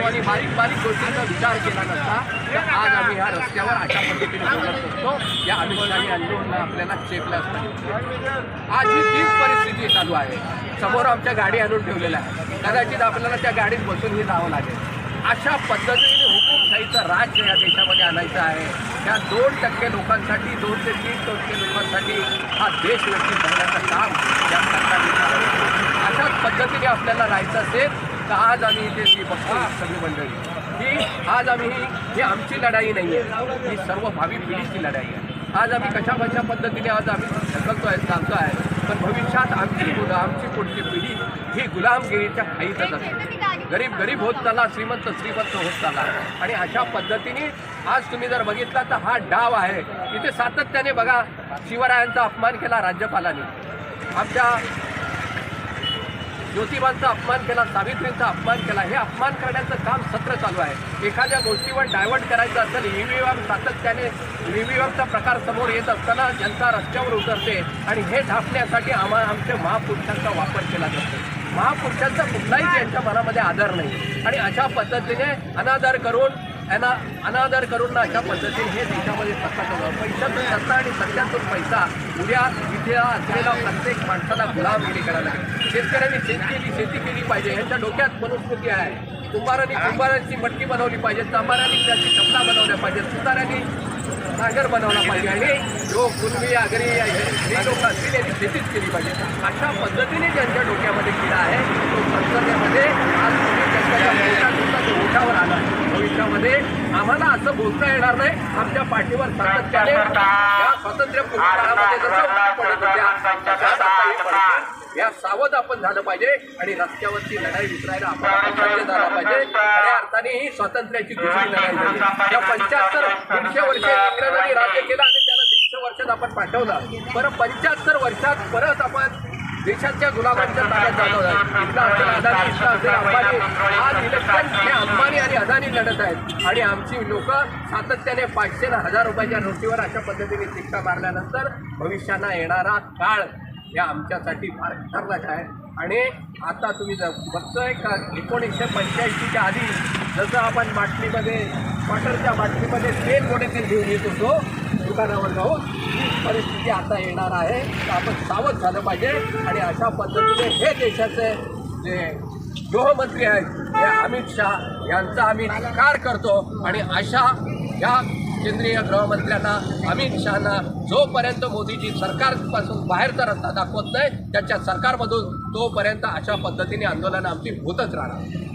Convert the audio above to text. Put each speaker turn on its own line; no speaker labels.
होती बारीक बारीक गोष्टींचा विचार केला नसता. तर आज आम्ही ह्या रस्त्यावर अशा पद्धतीने बोलत असतो या अमिषाने आंदोलनं आपल्याला चेपलं असतं. आज ही तीच परिस्थिती चालू आहे. समोर आमच्या गाडी आणून ठेवलेल्या आहे कदाचित आपल्याला त्या गाडीत बसूनही जावं लागेल. अशा पद्धतीने हुकुमशाहीचं राज्य या देशामध्ये आणायचं आहे. या दोन टक्के लोकांसाठी दोन ते तीन टक्के लोकांसाठी हा देश व्यक्ती करण्याचं काम या सरकारने अशाच पद्धतीने आपल्याला राहायचं असेल तर आज आम्ही इथे जी बघतो सगळी मंडळी. ही आज आम्ही ही आमची लढाई नाही आहे ही सर्व भावी पिढीची लढाई आहे. आज आम्ही कशा कशा पद्धतीने आज आम्ही ढकलतो आहे चालतो आहे पण भविष्यात आमची मुलं आमची पुढची पिढी ही गुलामगिरीच्या खाईतच असेल. गरीब गरीब होत चालला श्रीमंत श्रीमंत होत चालला आणि अशा पद्धतीने आज तुम्ही जर बघितला तर हा डाव आहे. इथे सातत्याने बघा शिवरायांचा अपमान केला राज्यपालांनी. आमच्या ज्योतिबांचा अपमान केला सावित्रींचा अपमान केला हे अपमान करण्याचं काम सत्र चालू आहे. एखाद्या गोष्टीवर डायव्हर्ट करायचं असेल ईव्हीएम सातत्याने ईव्हीएमचा प्रकार समोर येत असताना जनता रस्त्यावर उतरते आणि हे ढापण्यासाठी आम्हा आमच्या महापुरुषांचा वापर केला जातो. महापुरुषांचा कुठलाही त्यांच्या मनामध्ये आदर नाही. आणि अशा पद्धतीने अनादर करून यांना अनादर करून ना अशा पद्धतीने हे देशामध्ये सत्ता करू पैशातून सत्ता आणि सत्यातून पैसा उद्या इथे असलेला प्रत्येक माणसाला गुलामगिरी करायला लागेल. शेतकऱ्यांनी शेती केली शेती केली पाहिजे. यांच्या डोक्यात मनुस्मृती आहे. कुंभारांनी कुंभारांची मटकी बनवली पाहिजे. चांभारांनी त्याची चपला बनवल्या पाहिजेत. सुतारांनी नागर बनवला पाहिजे. आणि जो पूर्वी आगरी हे लोक असतील यांनी शेतीच केली पाहिजे. अशा पद्धतीने ज्यांच्या डोक्यामध्ये किडा आहे तो आम्हाला असं बोलता येणार नाही. आमच्या पाठीवर सातत्याने या स्वातंत्र्य. या सावध आपण झालं पाहिजे आणि रस्त्यावरची लढाई विसरायला आपण झाला पाहिजे. खऱ्या अर्थाने ही स्वातंत्र्याची दुसरी लढाई झाली. या पंच्याहत्तर दीडशे वर्ष इंग्रजांनी राज्य केलं आणि त्याला दीडशे वर्षात आपण पाठवलं. बरं पंच्याहत्तर वर्षात परत आपण देशाच्या गुलाबांच्या ताब्यात झालो इथला असेल अदानी इथला असेल अंबानी आज इलेक्शन हे अंबानी आणि अदानी लढत आहेत. आणि आमची लोक सातत्याने पाचशे हजार रुपयाच्या नोटीवर अशा पद्धतीने शिक्षा मारल्यानंतर भविष्याला येणारा काळ या आमच्यासाठी फार खतरनाक आहे. आणि आता तुम्ही जर बघतोय का एकोणीसशे पंच्याऐंशीच्या आधी जसं आपण बाटलीमध्ये क्वार्टरच्या बाटलीमध्ये तेल गोडे तेल घेऊन येत होतो दुकानावर जाऊन ही परिस्थिती आता येणार आहे. तर आपण सावध झालं पाहिजे आणि अशा पद्धतीने हे देशाचे जे गृहमंत्री आहेत हे अमित शहा यांचा आम्ही धिक्कार करतो. आणि अशा या केंद्रीय गृहमंत्र्यांना अमित शहाना जोपर्यंत मोदीजी सरकारपासून बाहेरचा रस्ता दाखवत नाही त्याच्या सरकारमधून तोपर्यंत अशा पद्धतीने आंदोलन आमची होतच राहणार.